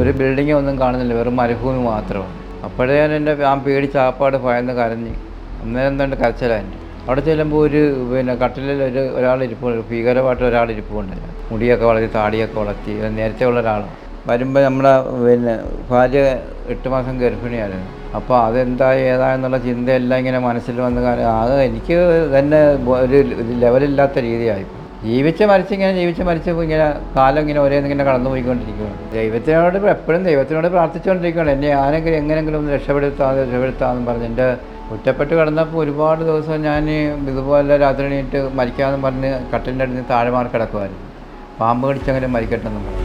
ഒരു ബിൽഡിംഗ് ഒന്നും കാണുന്നില്ല വെറും മരുഭൂമി മാത്രമാണ് അപ്പോഴേ ഞാൻ എന്റെ ഞാൻ പേടി ചാപ്പാട് ഭയന്ന് കരഞ്ഞ് അന്നേരം തന്നെ കരച്ചിലാന്റെ അവിടെ ചെല്ലുമ്പോൾ ഒരു പിന്നെ കട്ടിലിൽ ഒരു ഒരാൾ ഇരിപ്പുണ്ട് ഭീകരമായിട്ട് ഒരാൾ ഇരിപ്പുണ്ട്. മുടിയൊക്കെ വളർത്തി താടിയൊക്കെ വളർത്തി നേരത്തെ ഉള്ള ഒരാളാണ് വരുമ്പോൾ നമ്മുടെ പിന്നെ ഭാര്യ എട്ട് മാസം ഗർഭിണിയായിരുന്നു. അപ്പോൾ അതെന്താ ഏതാ എന്നുള്ള ചിന്തയെല്ലാം ഇങ്ങനെ മനസ്സിൽ വന്ന് ആകെ എനിക്ക് തന്നെ ഒരു ലെവലില്ലാത്ത രീതിയായി. ജീവിച്ച് മരിച്ചിങ്ങനെ ജീവിച്ച് മരിച്ച് ഇങ്ങനെ കാലം ഇങ്ങനെ ഒരേ ഇങ്ങനെ കടന്നു പോയിക്കൊണ്ടിരിക്കുകയാണ്. ദൈവത്തിനോട് എപ്പോഴും ദൈവത്തിനോട് പ്രാർത്ഥിച്ചുകൊണ്ടിരിക്കുകയാണ്. എന്നെ ആരെങ്കിലും എങ്ങനെങ്കിലും ഒന്ന് രക്ഷപ്പെടുത്താതെ രക്ഷപ്പെടുത്താമെന്ന് പറഞ്ഞ് എന്റെ ഒറ്റപ്പെട്ട് കിടന്നപ്പോൾ ഒരുപാട് ദിവസം ഞാൻ ഇതുപോലെ രാത്രി എണീറ്റ് മരിക്കാമെന്ന് പറഞ്ഞ് കട്ടിലിന്റെ അടുത്ത് താഴെ മാറി കിടക്കുമായിരുന്നു. പാമ്പ് കടിച്ചങ്ങനെ മരിക്കട്ടെന്ന് പറഞ്ഞു.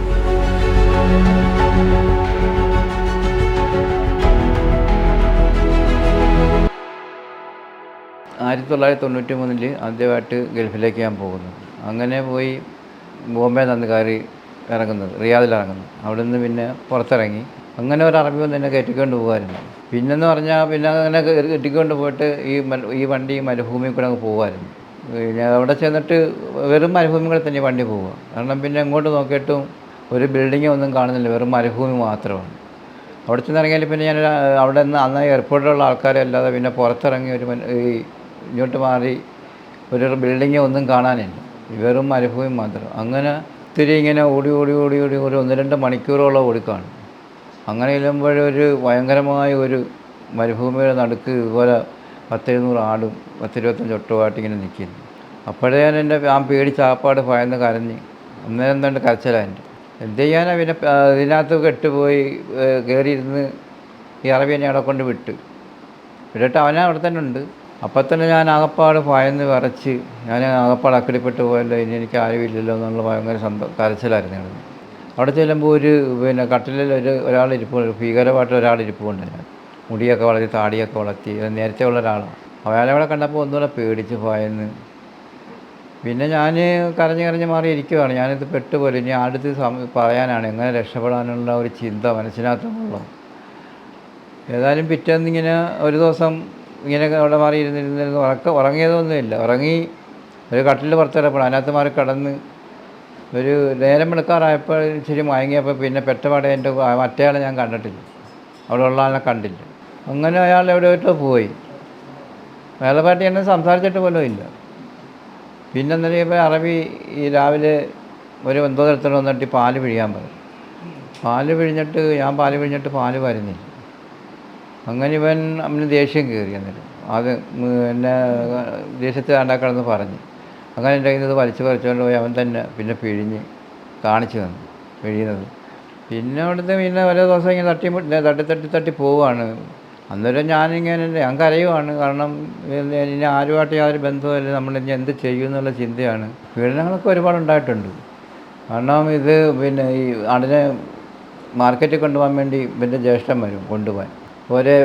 ആയിരത്തി തൊള്ളായിരത്തി തൊണ്ണൂറ്റി മൂന്നിൽ ആദ്യമായിട്ട് ഗൾഫിലേക്ക് ഞാൻ പോകുന്നു. അങ്ങനെ പോയി ബോംബെ നിന്ന് കയറി ഇറങ്ങുന്നത് റിയാദിൽ ഇറങ്ങുന്നത്. അവിടെ നിന്ന് പിന്നെ പുറത്തിറങ്ങി. അങ്ങനെ ഒരു അറബി വന്ന് എന്നെ കയറ്റിക്കൊണ്ട് പോകുമായിരുന്നു പിന്നെന്ന് പറഞ്ഞാൽ പിന്നെ അങ്ങനെ കെട്ടിക്കൊണ്ട് പോയിട്ട് ഈ ഈ വണ്ടി മരുഭൂമി കൂടെ അങ്ങ് പോകുമായിരുന്നു പിന്നെ അവിടെ ചെന്നിട്ട് വെറും മരുഭൂമി കൂടെ തന്നെ വണ്ടി പോവുക. കാരണം പിന്നെ അങ്ങോട്ട് നോക്കിയിട്ടും ഒരു ബിൽഡിംഗ് ഒന്നും കാണുന്നില്ല. വെറും മരുഭൂമി മാത്രമാണ്. അവിടെ ചെന്നിറങ്ങിയാൽ പിന്നെ ഞാൻ അവിടെ നിന്ന് അന്ന് എയർപോർട്ടിലുള്ള ആൾക്കാരെ അല്ലാതെ പിന്നെ പുറത്തിറങ്ങി ഒരു ഈ ഇങ്ങോട്ട് മാറി ഒരു ബിൽഡിംഗ് ഒന്നും കാണാനില്ല. വെറും മരുഭൂമി മാത്രം. അങ്ങനെ ഇത്തിരി ഇങ്ങനെ ഓടി ഓടി ഓടി ഓടി ഒരു ഒന്ന് രണ്ട് മണിക്കൂറോളം ഓടിക്കാണ് അങ്ങനെ ചെല്ലുമ്പോഴൊരു ഭയങ്കരമായ ഒരു മരുഭൂമിയുടെ നടുക്ക് ഇതുപോലെ പത്തെഴുന്നൂറ് ആടും പത്തിരുപത്തഞ്ച് ഒട്ടുമായിട്ട് ഇങ്ങനെ നിൽക്കുന്നു. അപ്പോഴേ ഞാൻ എന്റെ ഞാൻ പേടി ചാപ്പാട് ഭയന്ന് കരഞ്ഞ് അന്നേരം തന്നെ കരച്ചിലാന്റെ എന്ത് ചെയ്യാനാ പിന്നെ ഇതിനകത്ത് കെട്ടുപോയി കയറിയിരുന്ന് ഈ അറബി എന്നെ അവിടെ കൊണ്ട് വിട്ട്. വിട്ടിട്ട് അവനെ അവിടെ തന്നെ ഉണ്ട്. അപ്പം തന്നെ ഞാൻ ആകപ്പാട് ഭയന്ന് വിറച്ച് ഞാൻ ആകപ്പാട് അക്കടിപ്പെട്ട് പോയല്ലോ ഇനി എനിക്ക് ആരുമില്ലല്ലോ എന്നുള്ള ഭയങ്കര സന്ത കരച്ചിലായിരുന്നു അവിടെ ചെല്ലുമ്പോൾ ഒരു പിന്നെ കട്ടിലിൽ ഒരു ഒരാൾ ഭീകരമായിട്ട് ഒരാൾ ഇരിപ്പുണ്ട് ഞാൻ. മുടിയൊക്കെ വളർത്തി താടിയൊക്കെ വളർത്തി നേരത്തെ ഉള്ള ഒരാളാണ്. അയാളെ കണ്ടപ്പോൾ ഒന്നുകൂടെ പേടിച്ച് ഭയന്ന്. പിന്നെ ഞാൻ കരഞ്ഞ് കരഞ്ഞ് മാറി ഇരിക്കുവാണ്. ഞാനിത് പെട്ടുപോലെ ഇനി അടുത്ത് പറയാനാണ് എങ്ങനെ രക്ഷപ്പെടാനുള്ള ഒരു ചിന്ത മനസ്സിനകത്തുള്ളത് ഏതായാലും പിറ്റേന്ന് ഇങ്ങനെ ഒരു ദിവസം ഇങ്ങനെ അവിടെ മാറി ഇരുന്നിരുന്നിരുന്ന് ഉറക്ക ഉറങ്ങിയതൊന്നുമില്ല. ഉറങ്ങി ഒരു കട്ടിൽ പുറത്തിറപ്പോൾ അതിനകത്ത് മാറി കിടന്ന് ഒരു നേരം വെളുക്കാറായപ്പോൾ ഇച്ചിരി മയങ്ങിയപ്പോൾ പിന്നെ പെട്ടപാടെ എന്റെ മറ്റേയാളെ ഞാൻ കണ്ടിട്ടില്ല. അവിടെ ഉള്ള ആളെ കണ്ടില്ല. അങ്ങനെ അയാൾ എവിടെയോട്ടോ പോയി. അയാളെ എന്നെ സംസാരിച്ചിട്ട് പോലും ഇല്ല. പിന്നെ ഇപ്പോൾ അറബി ഈ രാവിലെ ഒരു ഒൻപത് തരത്തിൽ വന്നിട്ട് പാൽ പിഴിയാൻ പറയും പാൽ പിഴിഞ്ഞിട്ട് ഞാൻ പാൽ പിഴിഞ്ഞിട്ട് പാൽ വരുന്നില്ല. അങ്ങനെ ഇവൻ അവന് ദേഷ്യം കയറി എന്നിട്ട്. അത് എന്നെ ദേഷ്യത്തെ ഉണ്ടാക്കണമെന്ന് പറഞ്ഞ്. അങ്ങനെ എന്റെ കയ്യിൽ നിന്ന് വലിച്ചു പറിച്ചുകൊണ്ട് പോയി അവൻ തന്നെ പിന്നെ പിഴിഞ്ഞ് കാണിച്ചു തന്നു പിഴിയുന്നത്. പിന്നെ അവിടുത്തെ പിന്നെ ഓരോ ദിവസം ഇങ്ങനെ തട്ടി തട്ടി തട്ടി തട്ടി പോവുകയാണ്. അന്നേരം ഞാനിങ്ങനെ ഞാൻ കരയുവാണ്. കാരണം ഇനി ആരുമായിട്ട് യാതൊരു ബന്ധവുമില്ല. നമ്മൾ ഇനി എന്ത് ചെയ്യും എന്നുള്ള ചിന്തയാണ്. പീഡനങ്ങളൊക്കെ ഒരുപാട് ഉണ്ടായിട്ടുണ്ട്. കാരണം ഇത് പിന്നെ ഈ ആടിനെ മാർക്കറ്റിൽ കൊണ്ടുപോകാൻ വേണ്ടി ഇവന്റെ ജ്യേഷ്ഠൻ വരും കൊണ്ടുപോകാൻ. ഒരേ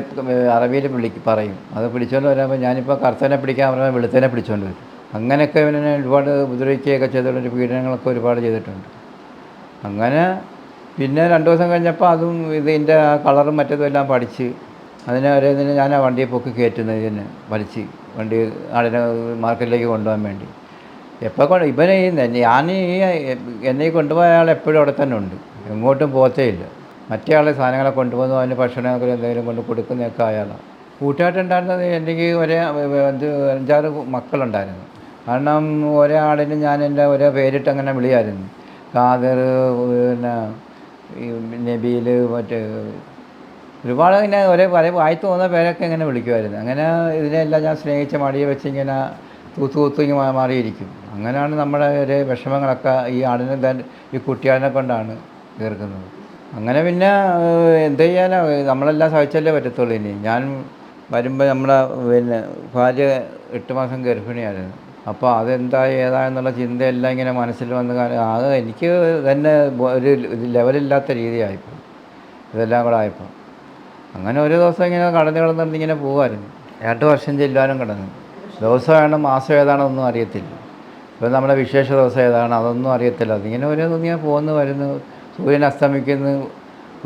അറബിയിൽ വിളിക്ക് പറയും. അത് പിടിച്ചുകൊണ്ട് വരുമ്പോൾ ഞാനിപ്പോൾ കറുത്തനെ പിടിക്കാൻ പറഞ്ഞാൽ വെളുത്തനെ പിടിച്ചുകൊണ്ട് വരും. അങ്ങനെയൊക്കെ ഇവനെ ഒരുപാട് ഉപദ്രവിക്കുകയൊക്കെ ചെയ്തിട്ടുണ്ട് പീഡനങ്ങളൊക്കെ ഒരുപാട് ചെയ്തിട്ടുണ്ട്. അങ്ങനെ പിന്നെ രണ്ട് ദിവസം കഴിഞ്ഞപ്പോൾ അതും ഇതിന്റെ ആ കളറും മറ്റതും എല്ലാം പഠിച്ച് അതിനെ ഒരേ ഇതിന് ഞാൻ ആ വണ്ടിയെ പൊക്കി കയറ്റുന്നത് ഇതിന് വലിച്ച് വണ്ടി ആടിനെ മാർക്കറ്റിലേക്ക് കൊണ്ടുപോകാൻ വേണ്ടി. എപ്പോൾ കൊണ്ട് ഇവനെ ഞാൻ ഈ എന്നെ കൊണ്ടുപോയ ആൾ എപ്പോഴും അവിടെ തന്നെ ഉണ്ട്. എങ്ങോട്ടും പോകത്തേ ഇല്ല. മറ്റേ ആളെ സാധനങ്ങളെ കൊണ്ടുപോകുന്നു അതിന് ഭക്ഷണമൊക്കെ എന്തെങ്കിലും കൊണ്ട് കൊടുക്കുന്നതൊക്കെ അയാളാണ് കൂട്ടുകാരുണ്ടായിരുന്നത് എനിക്ക് ഒരേ അഞ്ച് അഞ്ചാറ് മക്കളുണ്ടായിരുന്നു. കാരണം ഒരേ ആളിന് ഞാൻ എന്റെ ഒരേ പേരിട്ട് അങ്ങനെ വിളിയായിരുന്നു. ഖാദർ പിന്നെ നബീൽ മറ്റേ ഒരുപാട് ഇങ്ങനെ ഒരേ പല വായി തോന്നുന്ന പേരൊക്കെ ഇങ്ങനെ വിളിക്കുമായിരുന്നു. അങ്ങനെ ഇതിനെല്ലാം ഞാൻ സ്നേഹിച്ച മടിയെ വെച്ച് ഇങ്ങനെ തൂത്തു ഇങ്ങനെ മാറിയിരിക്കും. അങ്ങനെയാണ് നമ്മുടെ ഒരു വിഷമങ്ങളൊക്കെ ഈ ആടിനെ ഈ കുട്ടിയാടിനെ കൊണ്ടാണ് തീർക്കുന്നത്. അങ്ങനെ പിന്നെ എന്ത് ചെയ്യാനാ? നമ്മളെല്ലാം സഹിച്ചല്ലേ പറ്റത്തുള്ളൂ ഇനി. ഞാൻ വരുമ്പോൾ നമ്മളെ പിന്നെ ഭാര്യ എട്ട് മാസം ഗർഭിണിയായിരുന്നു. അപ്പോൾ അതെന്താ ഏതാ എന്നുള്ള ചിന്തയെല്ലാം ഇങ്ങനെ മനസ്സിൽ വന്ന് അത് എനിക്ക് തന്നെ ഒരു ലെവലില്ലാത്ത രീതിയായിപ്പോൾ ഇതെല്ലാം കൂടെ ആയപ്പോൾ അങ്ങനെ ഒരു ദിവസം ഇങ്ങനെ കടന്നു കിടന്നിട്ട് ഇങ്ങനെ പോകുമായിരുന്നു രണ്ട് വർഷം ചെല്ലാനും കിടന്നു. ദിവസമാണ് മാസം ഏതാണോ ഒന്നും അറിയത്തില്ല. ഇപ്പോൾ നമ്മുടെ വിശേഷ ദിവസം ഏതാണ് അതൊന്നും അറിയത്തില്ല. അതിങ്ങനെ ഒരു ഇങ്ങനെ പോകുന്നു വരുന്നു. സൂര്യൻ അസ്തമിക്കുന്നു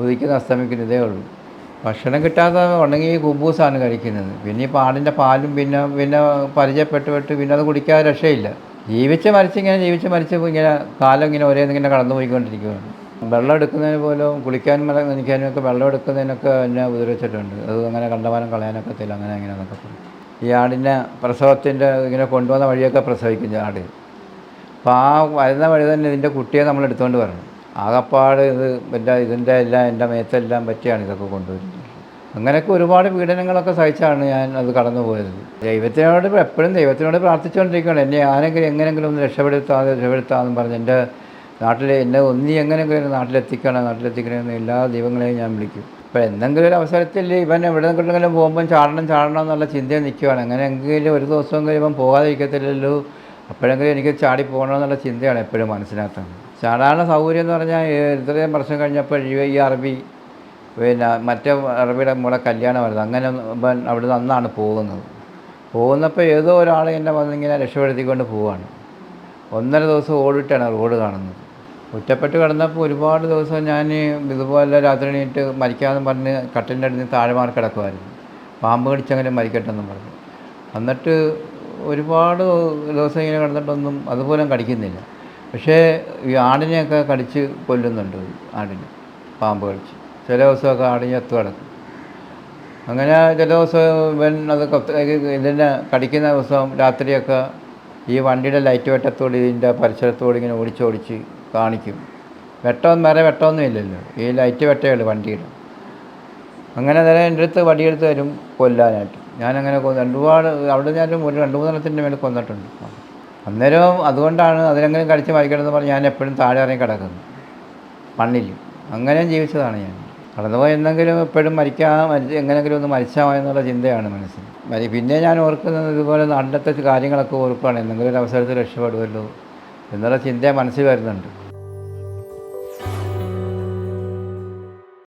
ഉദിക്കുന്നു അസ്തമിക്കുന്നു ഇതേ ഉള്ളൂ. ഭക്ഷണം കിട്ടാതെ ഉണ്ടെങ്കിൽ കുബൂസാണ് കഴിക്കുന്നത്. പിന്നെ ഈ പാടിന്റെ പാലും പിന്നെ പിന്നെ പരിചയപ്പെട്ട് വിട്ട് പിന്നെ അത് കുടിക്കാതെ രക്ഷയില്ല. ജീവിച്ച് മരിച്ചിങ്ങനെ ജീവിച്ച് മരിച്ച് ഇങ്ങനെ കാലം ഇങ്ങനെ ഒരേ ഇങ്ങനെ കടന്നു പോയിക്കൊണ്ടിരിക്കുകയാണ്. വെള്ളം എടുക്കുന്നതിന് പോലും കുളിക്കാനും വെള്ളം നനയ്ക്കാനും ഒക്കെ വെള്ളം എടുക്കുന്നതിനൊക്കെ എന്നെ ഉപദ്രവിച്ചിട്ടുണ്ട്. അത് അങ്ങനെ കണ്ടമാനം കളയാനൊക്കത്തില്ല അങ്ങനെ എങ്ങനെയാണെന്നൊക്കെ പറയും ഈ ആടിനെ പ്രസവത്തിന്റെ ഇങ്ങനെ കൊണ്ടുവന്ന വഴിയൊക്കെ പ്രസവിക്കും ആട്. അപ്പോൾ ആ വരുന്ന വഴി തന്നെ ഇതിന്റെ കുട്ടിയെ നമ്മൾ എടുത്തുകൊണ്ട് വരണം. ആകപ്പാട് ഇത് എന്റെ ഇതിന്റെ എല്ലാം എന്റെ മേത്തെല്ലാം പറ്റിയാണ് ഇതൊക്കെ കൊണ്ടുവരുന്നത്. അങ്ങനെയൊക്കെ ഒരുപാട് പീഡനങ്ങളൊക്കെ സഹിച്ചാണ് ഞാൻ അത് കടന്നു പോയത് ദൈവത്തിനോട് എപ്പോഴും ദൈവത്തിനോട് പ്രാർത്ഥിച്ചുകൊണ്ടിരിക്കുകയാണ്. എന്നെ ആരെങ്കിലും എങ്ങനെയെങ്കിലും ഒന്ന് രക്ഷപ്പെടുത്താതെ രക്ഷപ്പെടുത്താമെന്ന് പറഞ്ഞ് എന്റെ നാട്ടിൽ എന്നെ ഒന്നി എങ്ങനെയെങ്കിലും നാട്ടിലെത്തിക്കണം നാട്ടിലെത്തിക്കണമെന്ന് എല്ലാ ദൈവങ്ങളെയും ഞാൻ വിളിക്കും. ഇപ്പം എന്തെങ്കിലും ഒരു അവസരത്തിൽ ഇവൻ എവിടെ നിന്നെങ്കിലും പോകുമ്പം ചാടണം ചാടണം എന്നുള്ള ചിന്തയിൽ നിൽക്കുകയാണ് അങ്ങനെയെങ്കിലും ഒരു ദിവസം കഴിയുമ്പം പോകാതിരിക്കത്തില്ലല്ലോ. അപ്പോഴെങ്കിലും എനിക്ക് ചാടി പോകണമെന്നുള്ള ചിന്തയാണ് എപ്പോഴും മനസ്സിനകത്താണ് ചാടാനുള്ള സൗകര്യം എന്ന് പറഞ്ഞാൽ ഇത്രയും വർഷം കഴിഞ്ഞപ്പോൾ ഈ അറബി പിന്നെ മറ്റേ അറബിയുടെ മോളെ കല്യാണമായിരുന്നു അങ്ങനെ അവിടെ നിന്ന് അന്നാണ് പോകുന്നത്. പോകുന്നപ്പോൾ ഏതോ ഒരാൾ എന്നെ വന്നിങ്ങനെ രക്ഷപ്പെടുത്തിക്കൊണ്ട് പോവാണ്. ഒന്നര ദിവസം ഓടിട്ടാണ് റോഡ് കാണുന്നത്. ഒറ്റപ്പെട്ട് കിടന്നപ്പോൾ ഒരുപാട് ദിവസം ഞാൻ ഇതുപോലെ രാത്രി എണീറ്റ് മരിക്കാമെന്ന് പറഞ്ഞ് കട്ടിലിന്റെ അടുത്ത് താഴെ മാറി കിടക്കുമായിരുന്നു. പാമ്പ് കടിച്ചങ്ങനെ മരിക്കട്ടെന്നും പറഞ്ഞു. എന്നിട്ട് ഒരുപാട് ദിവസം ഇങ്ങനെ കിടന്നിട്ടൊന്നും അതുപോലും കടിക്കുന്നില്ല. പക്ഷേ ഈ ആടിനെയൊക്കെ കടിച്ച് കൊല്ലുന്നുണ്ട് ആടിനെ പാമ്പ് കടിച്ച്. ചില ദിവസമൊക്കെ ആടിനെ എത്തു കിടക്കും. അങ്ങനെ ചില ദിവസം ഇവൻ അത് ഇതിനെ കടിക്കുന്ന ദിവസം രാത്രിയൊക്കെ ഈ വണ്ടിയുടെ ലൈറ്റ് വെട്ടത്തോട് ഇതിന്റെ പരിസരത്തോട് ഇങ്ങനെ ഓടിച്ചോടിച്ച് കാണിക്കും. വെട്ടം വേറെ വെട്ടമൊന്നും ഇല്ലല്ലോ. ഈ ലൈറ്റ് വെട്ടേ ഉള്ളൂ വണ്ടിയുടെ. അങ്ങനെ നേരെ എന്റെ അടുത്ത് വടിയെടുത്ത് വരും കൊല്ലാനായിട്ട്. ഞാനങ്ങനെ രണ്ടുപാട് അവിടെ ഞാൻ ഒരു രണ്ട് മൂന്നെണ്ണത്തിന്റെ മേലെ കൊന്നിട്ടുണ്ട്. അന്നേരം അതുകൊണ്ടാണ് അതിനെങ്ങനെ കടിച്ച് മരിക്കണമെന്ന് പറഞ്ഞ് ഞാൻ എപ്പോഴും താഴെ ഇറങ്ങി കിടക്കുന്നു. മണ്ണിൽ. അങ്ങനെ ജീവിച്ചതാണ് ഞാൻ. കടന്നുപോയി എന്തെങ്കിലും എപ്പോഴും മരിക്കാൻ മരിച്ച് എങ്ങനെയെങ്കിലും ഒന്ന് മരിച്ചാൽ എന്നുള്ള ചിന്തയാണ് മനസ്സിൽ. മരി പിന്നെ ഞാൻ ഓർക്കുന്നത് ഇതുപോലെ നാട്ടിലത്തെ കാര്യങ്ങളൊക്കെ ഓർക്കുകയാണ്. എന്തെങ്കിലും ഒരു അവസരത്തിൽ രക്ഷപ്പെടുമല്ലോ എന്നുള്ള ചിന്ത മനസ്സിൽ വരുന്നുണ്ട്.